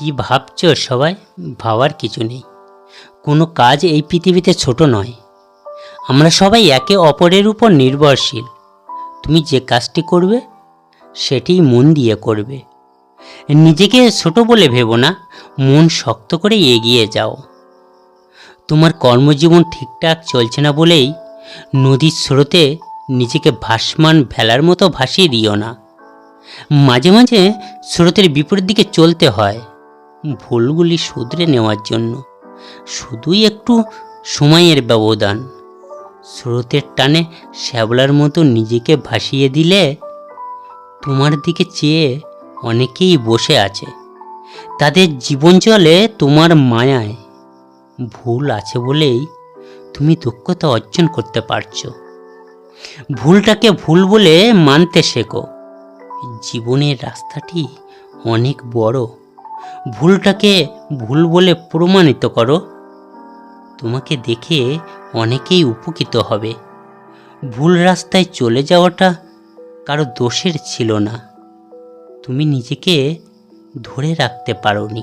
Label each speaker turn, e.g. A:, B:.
A: কি ভাবছ সবাই? ভাবার কিছু নেই। কোনো কাজ এই পৃথিবীতে ছোট নয়। আমরা সবাই একে অপরের উপর নির্ভরশীল। তুমি যে কাজটি করবে, সেটি মন দিয়ে করবে। নিজেকে ছোট বলে ভেবো না, মন শক্ত করে এগিয়ে যাও। তোমার কর্মজীবন ঠিকঠাক চলছে না বলেই নদীর স্রোতে নিজেকে ভাসমান ভেলার মতো ভাসিয়ে দিও না। মাঝে মাঝে স্রোতের বিপরীত দিকে চলতে হয়। ভুলগুলি শুধরে নেওয়ার জন্য। শুধুই একটু সময়ের ব্যবধান। স্রোতের টানে শ্যাবলার মতো নিজেকে ভাসিয়ে দিলে তোমার দিকে চেয়ে অনেকেই বসে আছে। তাদের জীবন চলে তোমার মায়ায়। ভুল আছে বলেই তুমি দক্ষতা অর্জন করতে পারছ। ভুলটাকে ভুল বলে মানতে শেখো। জীবনের রাস্তাটি অনেক বড়। ভুলটাকে ভুল বলে প্রমাণিত করো। তোমাকে দেখে অনেকেই উপকৃত হবে। ভুল রাস্তায় চলে যাওয়াটা কারও দোষের ছিল না। তুমি নিজেকে ধরে রাখতে পারোনি।